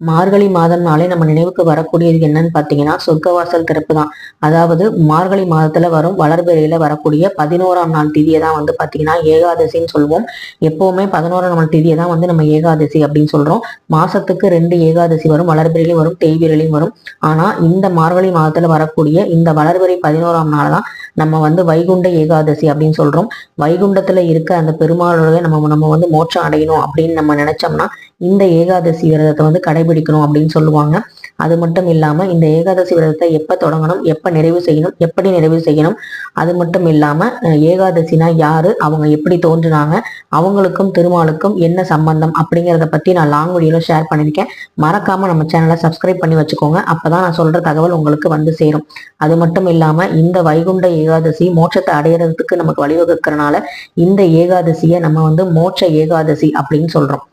மார்கழி மாதம்னாலே நம்ம நினைவுக்கு வரக்கூடியது என்னன்னு பார்த்தீங்கன்னா சொர்க்கவாசல் திறப்பு தான் அதாவது மார்கழி மாதத்துல வரும் வளர்பிறையில வரக்கூடிய பதினோராம் நாள் திதியை தான் வந்து பார்த்தீங்கன்னா ஏகாதசின்னு சொல்லுவோம் எப்பவுமே பதினோராம் நாள் திதியை தான் வந்து நம்ம ஏகாதசி அப்படின்னு சொல்றோம். மாசத்துக்கு ரெண்டு ஏகாதசி வரும் வளர்பிறையிலையும் வரும் தேய்பிரையிலையும் வரும். ஆனா இந்த மார்கழி மாதத்துல வரக்கூடிய இந்த வளர்பிறை பதினோராம் நாள் தான் நம்ம வந்து வைகுண்ட ஏகாதசி அப்படின்னு சொல்றோம். வைகுண்டத்துல இருக்க அந்த பெருமாளோட நம்ம நம்ம வந்து மோட்சம் அடையணும் அப்படின்னு நம்ம நினைச்சோம்னா இந்த ஏகாதசி விரதத்தை வந்து கடைபிடிக்கணும் அப்படின்னு சொல்லுவாங்க. அது மட்டும் இல்லாமல் இந்த ஏகாதசி விரதத்தை எப்போ தொடங்கணும் எப்போ நிறைவு செய்யணும் எப்படி நிறைவு செய்யணும் அது மட்டும் இல்லாமல் ஏகாதசினா யாரு அவங்க எப்படி தோன்றினாங்க அவங்களுக்கும் திருமாலுக்கும் என்ன சம்பந்தம் அப்படிங்கிறத பற்றி நான் லாங் வீடியோவில் ஷேர் பண்ணியிருக்கேன். மறக்காமல் நம்ம சேனலை சப்ஸ்கிரைப் பண்ணி வச்சுக்கோங்க. அப்போ தான் நான் சொல்கிற தகவல் உங்களுக்கு வந்து சேரும். அது மட்டும் இல்லாமல் இந்த வைகுண்ட ஏகாதசி மோட்சத்தை அடையிறதுக்கு நமக்கு வழிவகுக்கிறனால இந்த ஏகாதசியை நம்ம வந்து மோட்ச ஏகாதசி அப்படின்னு சொல்கிறோம்